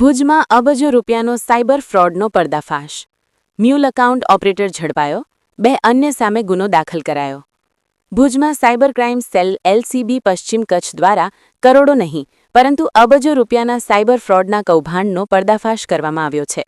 ભુજમાં અબજો રૂપિયાનો સાયબર ફ્રોડનો પર્દાફાશ. મ્યુલ એકાઉન્ટ ઓપરેટર ઝડપાયો, બે અન્ય સામે ગુનો દાખલ કરાયો. ભુજમાં સાયબર ક્રાઇમ સેલ એલસીબી પશ્ચિમ કચ્છ દ્વારા કરોડો નહીં, પરંતુ અબજો રૂપિયાના સાયબર ફ્રોડના કૌભાંડનો પર્દાફાશ કરવામાં આવ્યો છે.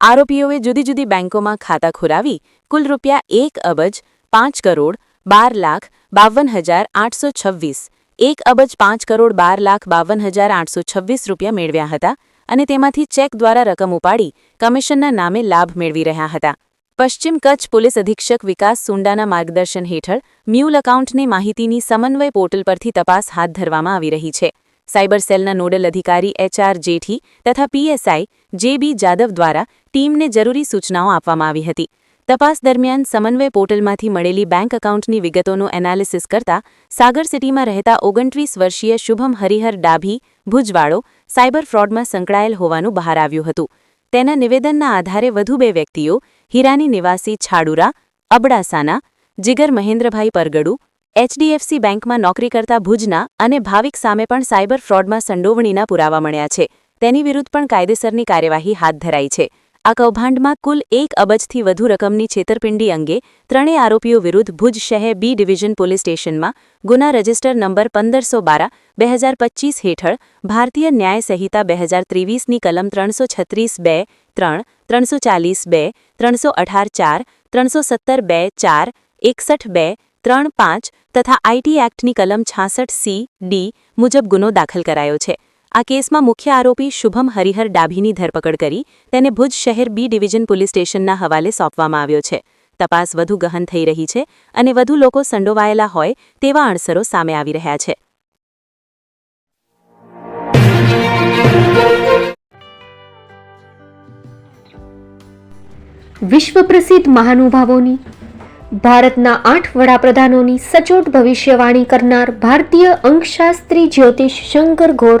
આરોપીઓએ જુદી જુદી બેંકોમાં ખાતા ખોરાવી, કુલ રૂપિયા એક અબજ પાંચ કરોડ બાર લાખ બાવન હજાર આઠસો છવ્વીસ, એક અબજ પાંચ કરોડ બાર લાખ બાવન હજાર આઠસો છવ્વીસ રૂપિયા મેળવ્યા હતા અને તેમાંથી ચેક દ્વારા રકમ ઉપાડી કમિશનના નામે લાભ મેળવી રહ્યા હતા. પશ્ચિમ કચ્છ પોલીસ અધિક્ષક વિકાસ સુંડાના માર્ગદર્શન હેઠળ મ્યુલ એકાઉન્ટની માહિતીની સમન્વય પોર્ટલ પરથી તપાસ હાથ ધરવામાં આવી રહી છે. સાયબર સેલના નોડલ અધિકારી એચઆર જેઠી તથા પીએસઆઈ જે બી જાદવ દ્વારા ટીમને જરૂરી સૂચનાઓ આપવામાં આવી હતી. તપાસ દરમિયાન સમન્વય પોર્ટલમાંથી મળેલી બેંક એકાઉન્ટની વિગતોનું એનાલિસિસ કરતા સાગર સિટીમાં રહેતા ઓગણત્રીસ વર્ષીય શુભમ હરિહર ડાભી ભુજવાળો સાયબર ફ્રોડમાં સંકળાયેલ હોવાનું બહાર આવ્યું હતું. તેના નિવેદનના આધારે વધુ બે વ્યક્તિઓ, હીરાની નિવાસી છાડુરા, અબડાસાના, જીગર મહેન્દ્રભાઈ પરગડુ, એચડીએફસી બેંકમાં નોકરી કરતા ભુજના અને ભાવિક સામે પણ સાયબર ફ્રોડમાં સંડોવણીના પુરાવા મળ્યા છે. તેની વિરુદ્ધ પણ કાયદેસરની કાર્યવાહી હાથ ધરાઈ છે. આ કૌભાંડમાં કુલ એક અબજથી વધુ રકમની છેતરપિંડી અંગે ત્રણેય આરોપીઓ વિરુદ્ધ ભુજ શહેર બી ડિવિઝન પોલીસ સ્ટેશનમાં ગુના રજિસ્ટર નંબર પંદરસો બારા, બે હજાર પચીસ હેઠળ ભારતીય ન્યાય સંહિતા બે હજાર ત્રેવીસની કલમ ત્રણસો છત્રીસ બે, ત્રણ, ત્રણસો ચાલીસ બે, ત્રણસો અઢાર ચાર, ત્રણસો સત્તર બે ચાર, એકસઠ બે, ત્રણ પાંચ તથા આઈટી એક્ટની કલમ છાસઠ સી, ડી મુજબ ગુનો દાખલ કરાયો છે. આ કેસમાં મુખ્ય આરોપી શુભમ હરિહર ડાભીની ધરપકડ કરી તેને ભુજ શહેર બી ડિવિઝન પોલીસ સ્ટેશનના હવાલે સોંપવામાં આવ્યો છે. તપાસ વધુ ગહન થઈ રહી છે અને વધુ લોકો સંડોવાયેલા હોય તેવા અણસરો સામે આવી રહ્યા છે. વિશ્વ પ્રસિદ્ધ મહાનુભાવોની, ભારતના આઠ વડાપ્રધાનોની સચોટ ભવિષ્યવાણી કરનાર ભારતીય અંકશાસ્ત્રી જ્યોતિષ શંકર ઘોર